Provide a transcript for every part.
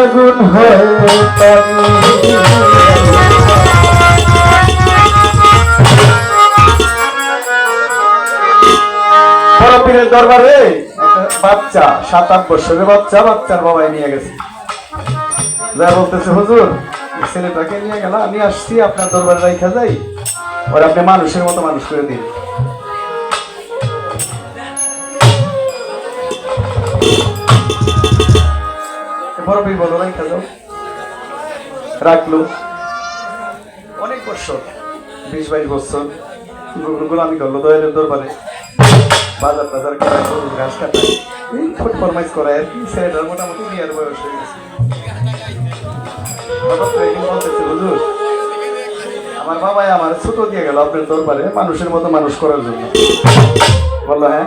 আগুন হয়ে পানি পীরের দরবারে বাচ্চা, সাত, আট বছরের বাচ্চা, বাচ্চার বাবাই নিয়ে গেছে। যা বলতেছে, হুজুর ছেলেটাকে নিয়ে গেল আমি আসছি, আপনার দরবারে রাইখা যাই। ওর আপনি মানুষের মতো মানুষ করে দিন। বড় বলো রাইখা যাও রাখল। অনেক বছর। বিশ বাইশ বছর। গোলামি করল দয়ালের দরবারে। বাজার টাজার করে গরুর ঘাস কাটায়। এই ফুট ফরমাইজ করায় আর কি ছেলেটার মোটামুটি বিয়ার বয়স হয়ে গেছে। হঠাৎ করে বলতেছে, "হুজুর, আমার বাবাই আমার ছোট দিয়ে গেল আপনার দরবারে মানুষের মতো মানুষ করার জন্য। বলল হ্যাঁ?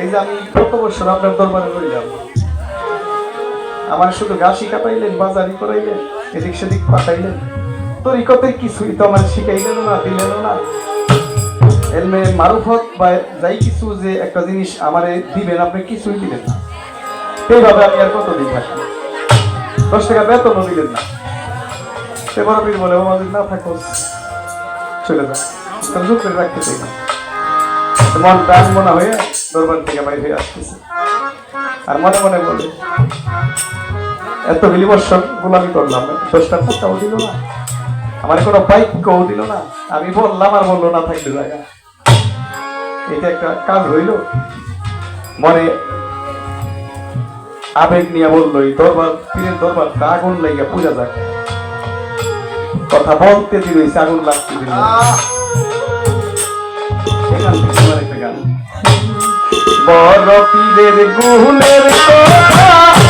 এই যে আমি কত বছর আপনার দরবারে রইলাম। আমার শুধু ঘাসি কাটাইলেন বাজারি করাইলেন, এদিক সেদিক পাঠাইলেন। তরিকতের কিছুই তো আমার শিখাইলেন না, দিলেন না। এলমে মারুফত বা যাই কিছু যে একটা জিনিস আমারে দিবেন, আপনি কিছুই দিলেন না। এইভাবে আমি আর কতদিন থাকি? দশ টাকা বেতনও দিলেন না। সে বড় পীর বলে বাবা না থাকো, চলে যা করে রাখতে চাই না। মন প্রাণ মনে হয়ে দরবার থেকে বাইরে আসতেছে। আর মনে মনে বলে এত মিলি বৎসর গোলামি করলাম। দশটা টাকাও দিল না। আমার কোনো বাইক বাইকও দিল না। আমি বললাম আর বলল না থাকলে জায়গা এটা একটা কাজ হইল। মনে আবেগ নিয়ে বলল, এই দরবার, পীরের দরবার আগুন লাগিয়া পূজা যাক। কথা বলতে এই আগুন লাগতে দিল। বড় পীরের গুলের কথা।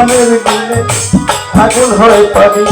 নামের দিলে আগুন হয় পানি।